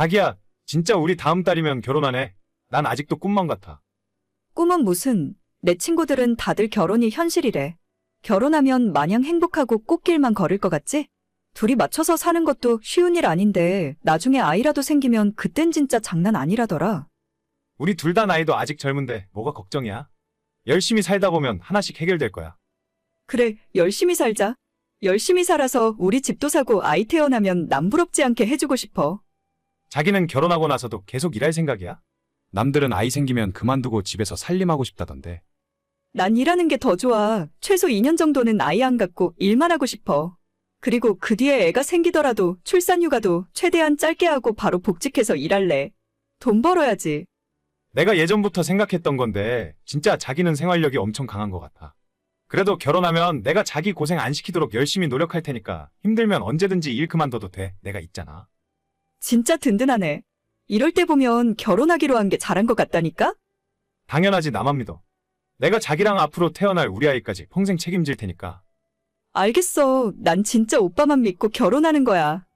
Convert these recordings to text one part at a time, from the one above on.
자기야, 진짜 우리 다음 달이면 결혼하네. 난 아직도 꿈만 같아. 꿈은 무슨, 내 친구들은 다들 결혼이 현실이래. 결혼하면 마냥 행복하고 꽃길만 걸을 것 같지? 둘이 맞춰서 사는 것도 쉬운 일 아닌데, 나중에 아이라도 생기면 그땐 진짜 장난 아니라더라. 우리 둘 다 나이도 아직 젊은데 뭐가 걱정이야? 열심히 살다 보면 하나씩 해결될 거야. 그래, 열심히 살자. 열심히 살아서 우리 집도 사고 아이 태어나면 남 부럽지 않게 해주고 싶어. 자기는 결혼하고 나서도 계속 일할 생각이야? 남들은 아이 생기면 그만두고 집에서 살림하고 싶다던데. 난 일하는 게 더 좋아. 최소 2년 정도는 아이 안 갖고 일만 하고 싶어. 그리고 그 뒤에 애가 생기더라도 출산 휴가도 최대한 짧게 하고 바로 복직해서 일할래. 돈 벌어야지. 내가 예전부터 생각했던 건데 진짜 자기는 생활력이 엄청 강한 것 같아. 그래도 결혼하면 내가 자기 고생 안 시키도록 열심히 노력할 테니까 힘들면 언제든지 일 그만둬도 돼. 내가 있잖아. 진짜 든든하네. 이럴 때 보면 결혼하기로 한 게 잘한 것 같다니까? 당연하지 나만 믿어. 내가 자기랑 앞으로 태어날 우리 아이까지 평생 책임질 테니까. 알겠어. 난 진짜 오빠만 믿고 결혼하는 거야.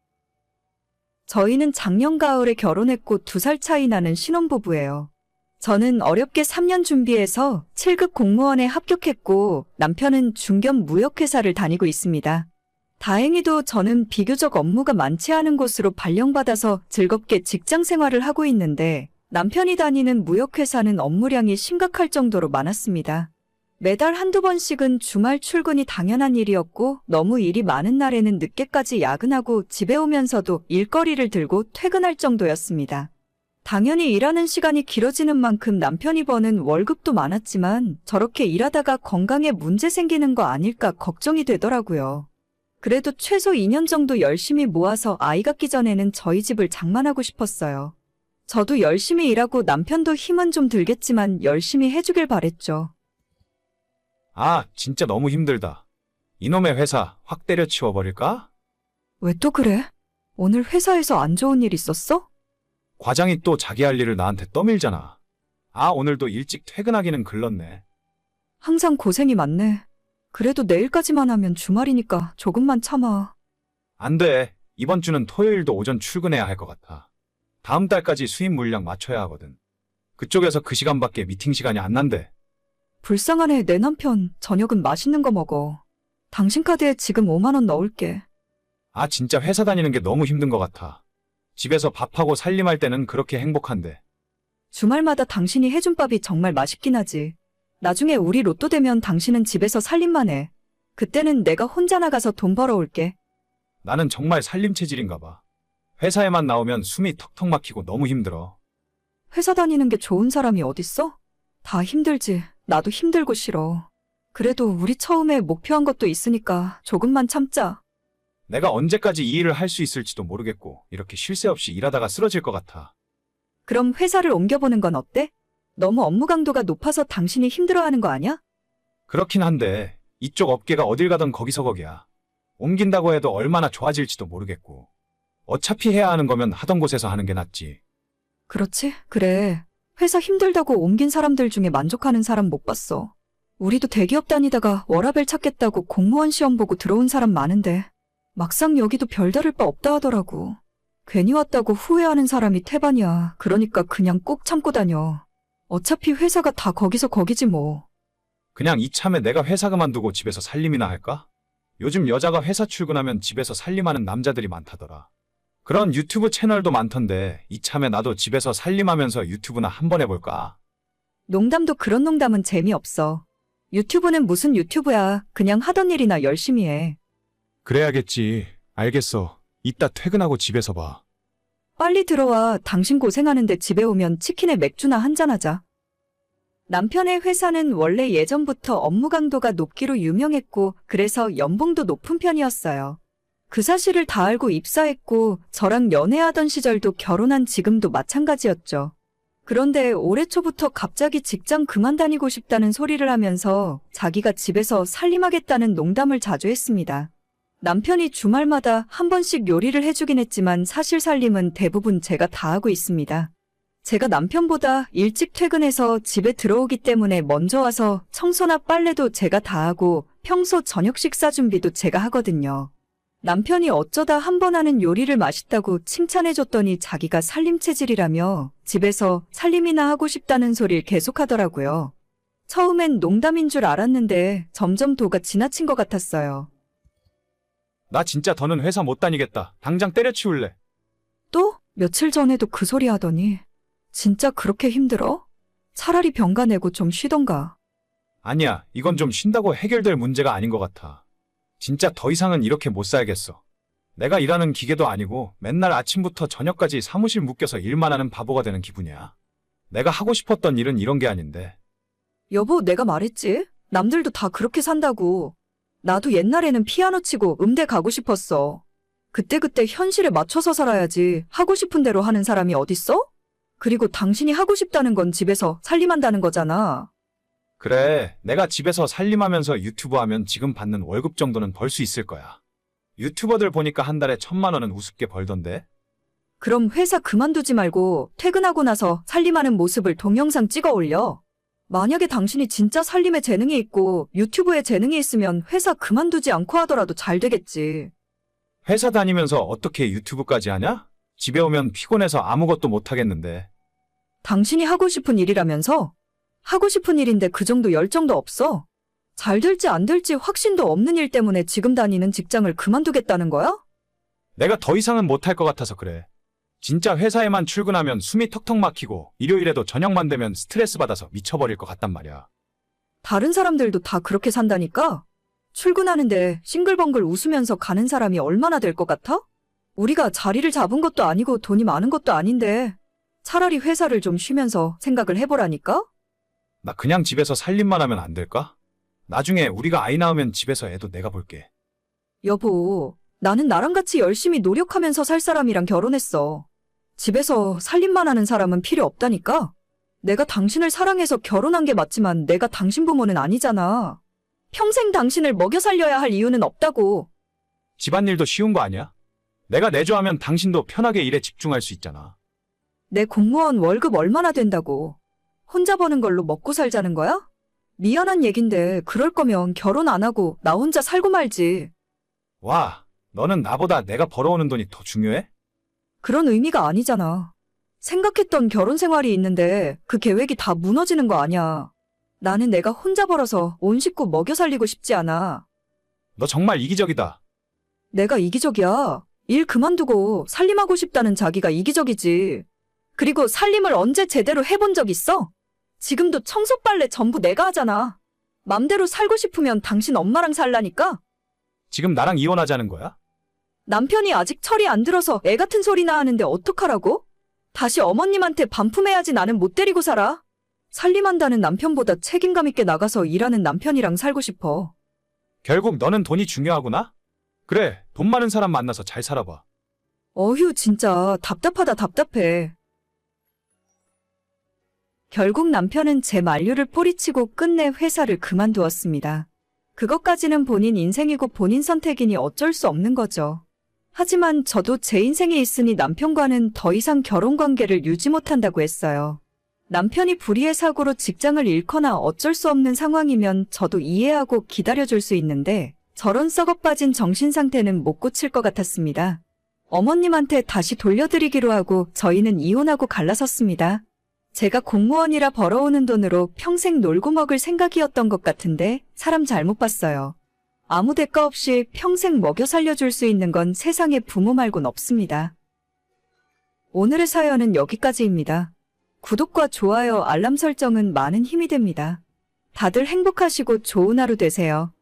저희는 작년 가을에 결혼했고 두 살 차이 나는 신혼부부예요. 저는 어렵게 3년 준비해서 7급 공무원에 합격했고 남편은 중견 무역회사를 다니고 있습니다. 다행히도 저는 비교적 업무가 많지 않은 곳으로 발령받아서 즐겁게 직장 생활을 하고 있는데 남편이 다니는 무역회사는 업무량이 심각할 정도로 많았습니다. 매달 한두 번씩은 주말 출근이 당연한 일이었고 너무 일이 많은 날에는 늦게까지 야근하고 집에 오면서도 일거리를 들고 퇴근할 정도였습니다. 당연히 일하는 시간이 길어지는 만큼 남편이 버는 월급도 많았지만 저렇게 일하다가 건강에 문제 생기는 거 아닐까 걱정이 되더라고요. 그래도 최소 2년 정도 열심히 모아서 아이 갖기 전에는 저희 집을 장만하고 싶었어요. 저도 열심히 일하고 남편도 힘은 좀 들겠지만 열심히 해주길 바랬죠. 아, 진짜 너무 힘들다. 이놈의 회사 확 때려치워 버릴까? 왜 또 그래? 오늘 회사에서 안 좋은 일 있었어? 과장이 또 자기 할 일을 나한테 떠밀잖아. 아, 오늘도 일찍 퇴근하기는 글렀네. 항상 고생이 많네. 그래도 내일까지만 하면 주말이니까 조금만 참아. 안 돼. 이번 주는 토요일도 오전 출근해야 할 것 같아. 다음 달까지 수입 물량 맞춰야 하거든. 그쪽에서 그 시간밖에 미팅 시간이 안 난대. 불쌍하네, 내 남편. 저녁은 맛있는 거 먹어. 당신 카드에 지금 5만원 넣을게. 아, 진짜 회사 다니는 게 너무 힘든 것 같아. 집에서 밥하고 살림할 때는 그렇게 행복한데. 주말마다 당신이 해준 밥이 정말 맛있긴 하지. 나중에 우리 로또 되면 당신은 집에서 살림만 해. 그때는 내가 혼자 나가서 돈 벌어올게. 나는 정말 살림 체질인가 봐. 회사에만 나오면 숨이 턱턱 막히고 너무 힘들어. 회사 다니는 게 좋은 사람이 어딨어? 다 힘들지. 나도 힘들고 싫어. 그래도 우리 처음에 목표한 것도 있으니까 조금만 참자. 내가 언제까지 이 일을 할 수 있을지도 모르겠고, 이렇게 쉴 새 없이 일하다가 쓰러질 것 같아. 그럼 회사를 옮겨보는 건 어때? 너무 업무 강도가 높아서 당신이 힘들어하는 거 아니야? 그렇긴 한데, 이쪽 업계가 어딜 가든 거기서 거기야. 옮긴다고 해도 얼마나 좋아질지도 모르겠고. 어차피 해야 하는 거면 하던 곳에서 하는 게 낫지. 그렇지? 그래. 회사 힘들다고 옮긴 사람들 중에 만족하는 사람 못 봤어. 우리도 대기업 다니다가 워라벨 찾겠다고 공무원 시험 보고 들어온 사람 많은데 막상 여기도 별다를 바 없다 하더라고. 괜히 왔다고 후회하는 사람이 태반이야. 그러니까 그냥 꼭 참고 다녀. 어차피 회사가 다 거기서 거기지 뭐. 그냥 이참에 내가 회사 그만두고 집에서 살림이나 할까? 요즘 여자가 회사 출근하면 집에서 살림하는 남자들이 많다더라. 그런 유튜브 채널도 많던데 이참에 나도 집에서 살림하면서 유튜브나 한번 해볼까? 농담도 그런 농담은 재미없어. 유튜브는 무슨 유튜브야. 그냥 하던 일이나 열심히 해. 그래야겠지. 알겠어. 이따 퇴근하고 집에서 봐. 빨리 들어와. 당신 고생하는데 집에 오면 치킨에 맥주나 한잔하자. 남편의 회사는 원래 예전부터 업무 강도가 높기로 유명했고, 그래서 연봉도 높은 편이었어요. 그 사실을 다 알고 입사했고, 저랑 연애하던 시절도 결혼한 지금도 마찬가지였죠. 그런데 올해 초부터 갑자기 직장 그만 다니고 싶다는 소리를 하면서 자기가 집에서 살림하겠다는 농담을 자주 했습니다. 남편이 주말마다 한 번씩 요리를 해주긴 했지만 사실 살림은 대부분 제가 다 하고 있습니다. 제가 남편보다 일찍 퇴근해서 집에 들어오기 때문에 먼저 와서 청소나 빨래도 제가 다 하고 평소 저녁 식사 준비도 제가 하거든요. 남편이 어쩌다 한 번 하는 요리를 맛있다고 칭찬해줬더니 자기가 살림 체질이라며 집에서 살림이나 하고 싶다는 소리를 계속하더라고요. 처음엔 농담인 줄 알았는데 점점 도가 지나친 것 같았어요. 나 진짜 더는 회사 못 다니겠다. 당장 때려치울래. 또? 며칠 전에도 그 소리 하더니 진짜 그렇게 힘들어? 차라리 병가 내고 좀 쉬던가. 아니야, 이건 좀 쉰다고 해결될 문제가 아닌 것 같아. 진짜 더 이상은 이렇게 못 살겠어. 내가 일하는 기계도 아니고 맨날 아침부터 저녁까지 사무실 묶여서 일만 하는 바보가 되는 기분이야. 내가 하고 싶었던 일은 이런 게 아닌데. 여보, 내가 말했지? 남들도 다 그렇게 산다고. 나도 옛날에는 피아노 치고 음대 가고 싶었어. 그때그때 현실에 맞춰서 살아야지 하고 싶은 대로 하는 사람이 어딨어? 그리고 당신이 하고 싶다는 건 집에서 살림한다는 거잖아. 그래, 내가 집에서 살림하면서 유튜브 하면 지금 받는 월급 정도는 벌 수 있을 거야. 유튜버들 보니까 한 달에 천만 원은 우습게 벌던데? 그럼 회사 그만두지 말고 퇴근하고 나서 살림하는 모습을 동영상 찍어 올려. 만약에 당신이 진짜 살림에 재능이 있고 유튜브에 재능이 있으면 회사 그만두지 않고 하더라도 잘 되겠지. 회사 다니면서 어떻게 유튜브까지 하냐? 집에 오면 피곤해서 아무것도 못 하겠는데. 당신이 하고 싶은 일이라면서? 하고 싶은 일인데 그 정도 열정도 없어? 잘 될지 안 될지 확신도 없는 일 때문에 지금 다니는 직장을 그만두겠다는 거야? 내가 더 이상은 못할 것 같아서 그래. 진짜 회사에만 출근하면 숨이 턱턱 막히고 일요일에도 저녁만 되면 스트레스 받아서 미쳐버릴 것 같단 말이야. 다른 사람들도 다 그렇게 산다니까? 출근하는데 싱글벙글 웃으면서 가는 사람이 얼마나 될 것 같아? 우리가 자리를 잡은 것도 아니고 돈이 많은 것도 아닌데 차라리 회사를 좀 쉬면서 생각을 해보라니까? 나 그냥 집에서 살림만 하면 안 될까? 나중에 우리가 아이 낳으면 집에서 애도 내가 볼게. 여보, 나는 나랑 같이 열심히 노력하면서 살 사람이랑 결혼했어. 집에서 살림만 하는 사람은 필요 없다니까? 내가 당신을 사랑해서 결혼한 게 맞지만 내가 당신 부모는 아니잖아. 평생 당신을 먹여 살려야 할 이유는 없다고. 집안일도 쉬운 거 아니야? 내가 내조하면 당신도 편하게 일에 집중할 수 있잖아. 내 공무원 월급 얼마나 된다고. 혼자 버는 걸로 먹고 살자는 거야? 미안한 얘긴데 그럴 거면 결혼 안 하고 나 혼자 살고 말지. 와, 너는 나보다 내가 벌어오는 돈이 더 중요해? 그런 의미가 아니잖아. 생각했던 결혼 생활이 있는데 그 계획이 다 무너지는 거 아니야. 나는 내가 혼자 벌어서 온 식구 먹여 살리고 싶지 않아. 너 정말 이기적이다. 내가 이기적이야. 일 그만두고 살림하고 싶다는 자기가 이기적이지. 그리고 살림을 언제 제대로 해본 적 있어? 지금도 청소 빨래 전부 내가 하잖아. 맘대로 살고 싶으면 당신 엄마랑 살라니까? 지금 나랑 이혼하자는 거야? 남편이 아직 철이 안 들어서 애 같은 소리나 하는데 어떡하라고? 다시 어머님한테 반품해야지 나는 못 데리고 살아. 살림한다는 남편보다 책임감 있게 나가서 일하는 남편이랑 살고 싶어. 결국 너는 돈이 중요하구나? 그래, 돈 많은 사람 만나서 잘 살아봐. 어휴, 진짜 답답하다 답답해. 결국 남편은 제 만류를 뿌리치고 끝내 회사를 그만두었습니다. 그것까지는 본인 인생이고 본인 선택이니 어쩔 수 없는 거죠. 하지만 저도 제 인생에 있으니 남편과는 더 이상 결혼 관계를 유지 못한다고 했어요. 남편이 불의의 사고로 직장을 잃거나 어쩔 수 없는 상황이면 저도 이해하고 기다려줄 수 있는데 저런 썩어 빠진 정신 상태는 못 고칠 것 같았습니다. 어머님한테 다시 돌려드리기로 하고 저희는 이혼하고 갈라섰습니다. 제가 공무원이라 벌어오는 돈으로 평생 놀고 먹을 생각이었던 것 같은데 사람 잘못 봤어요. 아무 대가 없이 평생 먹여 살려줄 수 있는 건 세상에 부모 말곤 없습니다. 오늘의 사연은 여기까지입니다. 구독과 좋아요, 알람 설정은 많은 힘이 됩니다. 다들 행복하시고 좋은 하루 되세요.